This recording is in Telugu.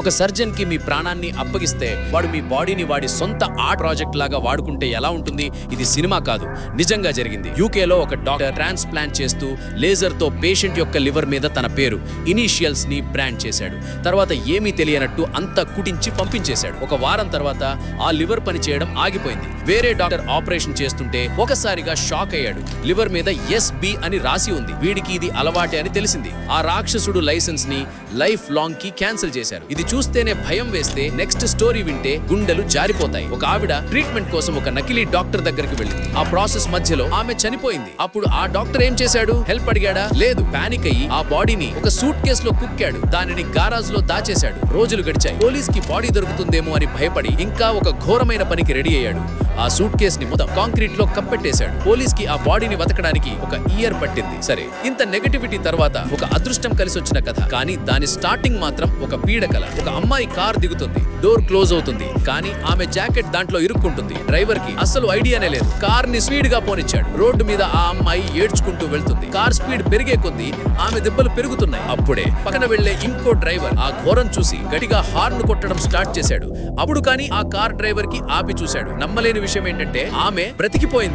ఒక సర్జన్కి మీ ప్రాణాన్ని అప్పగిస్తే వాడు మీ బాడీని వాడి సొంత ఆర్ట్ ప్రాజెక్ట్ లాగా వాడుకుంటే ఎలా ఉంటుంది? ఇది సినిమా కాదు. నిజంగా జరిగింది. యూకేలో ఒక డాక్టర్ ట్రాన్స్ప్లాంట్ చేస్తూ లేజర్తో పేషెంట్ యొక్క లివర్ మీద తన పేరు ఇనీషియల్స్ని బ్రాండ్ చేశాడు. తర్వాత ఏమీ తెలియనట్టు అంత కుటించి పంపించేశాడు. ఒక వారం తర్వాత ఆ లివర్ పని చేయడం ఆగిపోయింది. వేరే డాక్టర్ ఆపరేషన్ చేస్తుంటే ఒకసారిగా షాక్ అయ్యాడు. లివర్ మీద ఎస్ బి అని రాసి ఉంది. వీడికి ఇది అలవాటే అని తెలిసింది. ఆ రాక్షసుడు లైసెన్స్ని లైఫ్ లాంగ్కి క్యాన్సిల్ చేశారు. ఇది చూస్తేనే భయం వేస్తే నెక్స్ట్ స్టోరీ వింటే గుండెలు జారిపోతాయి. ఒక ఆవిడ ట్రీట్మెంట్ కోసం ఒక నకిలీ డాక్టర్ దగ్గరికి వెళ్ళింది. ఆ ప్రాసెస్ మధ్యలో ఆమె చనిపోయింది. అప్పుడు ఆ డాక్టర్ ఏం చేశాడు? హెల్ప్ అడిగాడా? లేదు పానిక్ అయ్యి ఆ బాడీని ఒక సూట్ కేసులో కుక్కాడు. దానిని గారాజ్లో దాచేశాడు. రోజులు గడిచాయి. పోలీస్కి బాడీ దొరుకుతుందేమో అని భయపడి ఇంకా ఒక ఘోరమైన పనికి రెడీ అయ్యాడు. ఆ సూట్ కేస్ని మొత్తం కాంక్రీట్లో కప్పెట్టేశాడు. పోలీస్కి ఆ బాడీని వెతకడానికి ఒక ఇయర్ పట్టింది. సరే ఇంత నెగటివిటీ తర్వాత ఒక అదృష్టం కలిసి వచ్చిన కథ. కానీ దాని స్టార్టింగ్ మాత్రం ఒక పీడకల. ఒక అమ్మాయి కార్ దిగుతుంది. డోర్ క్లోజ్ అవుతుంది. కానీ ఆమె జాకెట్ దాంట్లో ఇరుక్కుంటుంది. డ్రైవర్కి అసలు ఐడియానే లేదు. కార్ని స్పీడ్గా పోనిచ్చాడు. రోడ్డు మీద ఆ అమ్మాయి ఏడ్చుకుంటూ వెళ్తుంది. కార్ స్పీడ్ పెరిగే కొద్దీ ఆమె దెబ్బలు పెరుగుతున్నాయి. అప్పుడే పక్కన వెళ్ళే ఇంకో డ్రైవర్ ఆ ఘోరం చూసి గట్టిగా హార్న్ కొట్టడం స్టార్ట్ చేశాడు. అప్పుడు కానీ ఆ కార్ డ్రైవర్కి ఆపి చూశాడు. నమ్మలేని విషయం ఏంటంటే ఆమె బ్రతికిపోయింది.